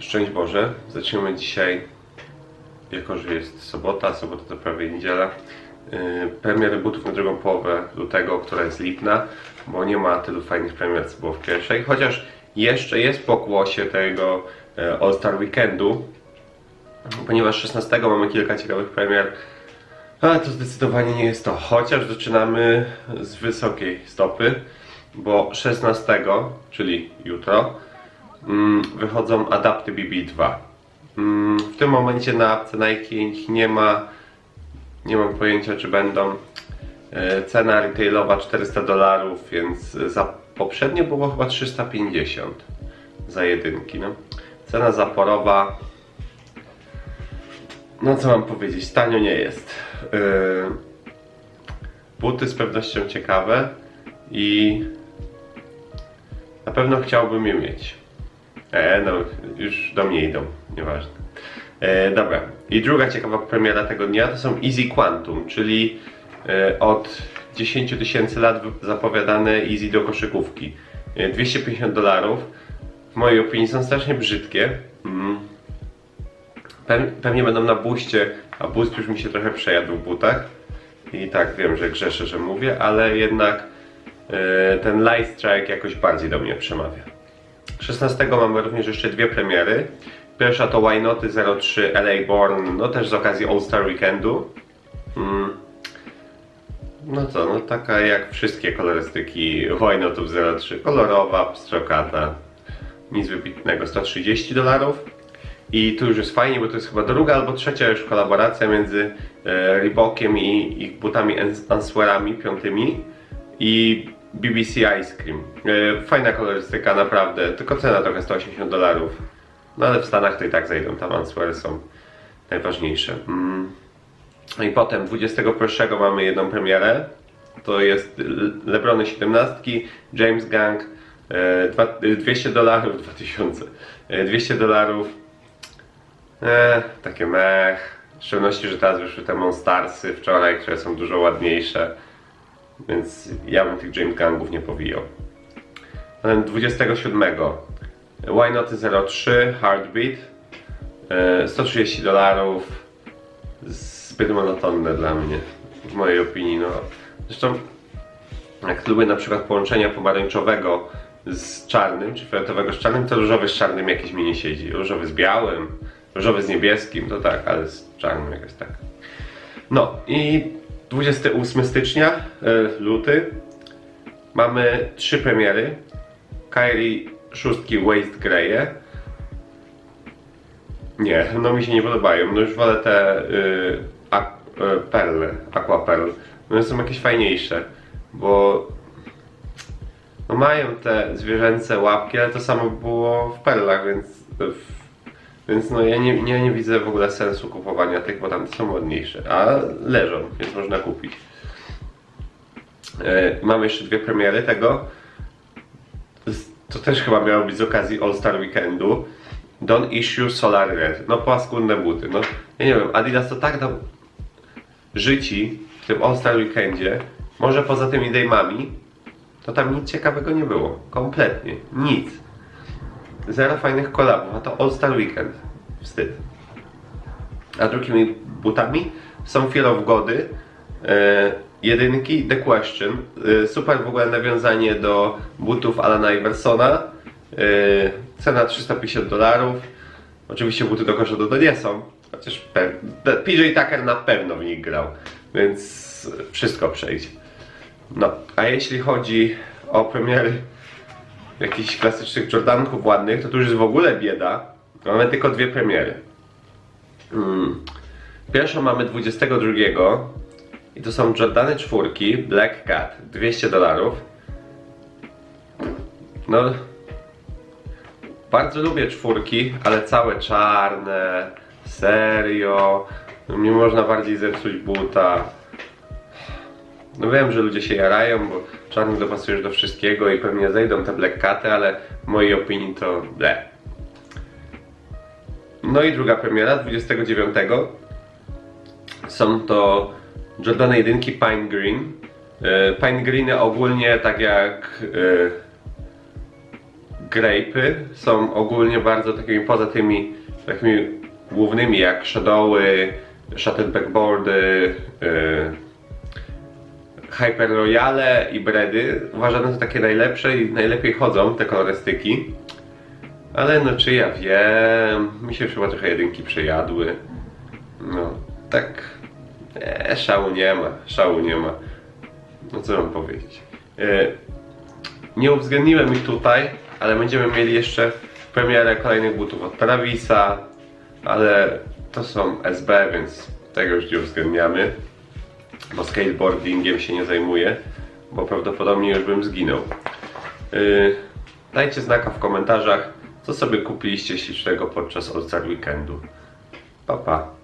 Szczęść Boże. Zaczniemy dzisiaj, jako że jest sobota, sobota to prawie niedziela, yy, premiery butów na drugą połowę lutego, która jest lipna, bo nie ma tylu fajnych premier, co było w pierwszej. Chociaż jeszcze jest pokłosie tego e, All Star Weekendu, ponieważ 16 mamy kilka ciekawych premier, ale to zdecydowanie nie jest to. Chociaż zaczynamy z wysokiej stopy, bo 16, czyli jutro, wychodzą adapty BB2. Mm, w tym momencie na apce Nike nie ma. Nie mam pojęcia, czy będą. E, Cena retailowa 400 dolarów, więc za poprzednio było chyba 350 za jedynki. No. Cena zaporowa. No co mam powiedzieć, tanio nie jest. Yy, buty z pewnością ciekawe i na pewno chciałbym je mieć. E, no, już do mnie idą, nieważne. E, dobra, i druga ciekawa premiera tego dnia to są Easy Quantum, czyli e, od 10 tysięcy lat zapowiadane Easy do koszykówki. E, 250 dolarów. W mojej opinii są strasznie brzydkie. Mm. Pe- Pewnie będą na buście, a boost już mi się trochę przejadł w butach. I tak wiem, że grzeszę, że mówię, ale jednak e, ten Light Strike jakoś bardziej do mnie przemawia. 16 mamy również jeszcze dwie premiery. Pierwsza to Why Noty 03 LA Born, no też z okazji All Star Weekendu. Mm. No co, no taka jak wszystkie kolorystyki Why Notów 03. Kolorowa, pstrokata, nic wybitnego, 130 dolarów. I tu już jest fajnie, bo to jest chyba druga albo trzecia już kolaboracja między e, Reebokiem i ich butami Ans- Answerami piątymi i BBC Ice Cream. E, fajna kolorystyka, naprawdę, tylko cena trochę 180 dolarów. No ale w Stanach to i tak zejdą, tam Answery są najważniejsze. Mm. No I potem 21 mamy jedną premierę. To jest Le- Lebrony 17, James Gang, e, dwa- e, 200 dolarów, 2000, e, 200 dolarów. E, takie mech. W szczególności, że teraz wyszły te Monstarsy wczoraj, które są dużo ładniejsze. Więc ja bym tych James Gangów nie powijał. Potem 27. Why Not 03 Heartbeat. E, 130 dolarów. Zbyt monotonne dla mnie. W mojej opinii. No. Zresztą jak lubię na przykład połączenia pomarańczowego z czarnym, czy fioletowego z czarnym, to różowy z czarnym jakiś mi nie siedzi. Różowy z białym, różowy z niebieskim, to tak, ale z czarnym jakoś tak. No i 28 stycznia, e, luty, mamy trzy premiery. Kyrie szóstki Waste Greje. Nie, no mi się nie podobają. No już wolę te y, ak, y, perle, aqua pearl. No są jakieś fajniejsze, bo no mają te zwierzęce łapki, ale to samo było w perlach, więc w, więc no ja nie, nie, widzę w ogóle sensu kupowania tych, bo tam są ładniejsze, a leżą, więc można kupić. E, mamy jeszcze dwie premiery tego. To też chyba miało być z okazji All Star Weekendu. Don't issue Solar Red. No paskudne buty. No ja nie wiem, Adidas to tak dał życi w tym All Star Weekendzie. Może poza tymi dejmami, to tam nic ciekawego nie było. Kompletnie. Nic. Zero fajnych kolabów, a to All Star Weekend. Wstyd. A drugimi butami są Fear of Gody, e, jedynki The Question. E, super w ogóle nawiązanie do butów Alana Iversona. E, cena 350 dolarów. Oczywiście buty do kosza to nie są, chociaż PJ Tucker na pewno w nich grał, więc wszystko przejdzie. No, a jeśli chodzi o premiery jakichś klasycznych Jordanków ładnych, to tu już jest w ogóle bieda. Mamy tylko dwie premiery. Mm. Pierwszą mamy 22 i to są Jordany czwórki Black Cat 200 dolarów. No bardzo lubię czwórki, ale całe czarne, serio. Nie można bardziej zepsuć buta. No wiem, że ludzie się jarają, bo czarny dopasujesz do wszystkiego i pewnie zejdą te black caty, ale w mojej opinii to ble. No i druga premiera 29. Są to Jordany 1 Pine Green. E, Pine Greeny ogólnie tak jak e, grape'y są ogólnie bardzo takimi, poza tymi takimi głównymi jak shadowy, shattered backboardy, yy, Hyper Royale i Bready uważane za takie najlepsze i najlepiej chodzą te kolorystyki. Ale no czy ja wiem, mi się chyba trochę jedynki przejadły. No, tak. Nie, szału nie ma, szału nie ma. No co mam powiedzieć. E, nie uwzględniłem ich tutaj, ale będziemy mieli jeszcze premierę kolejnych butów od Travisa, ale to są SB, więc tego już nie uwzględniamy, bo skateboardingiem się nie zajmuję, bo prawdopodobnie już bym zginął. Yy, dajcie znaka w komentarzach, co sobie kupiliście ślicznego podczas All Weekendu. Pa, pa.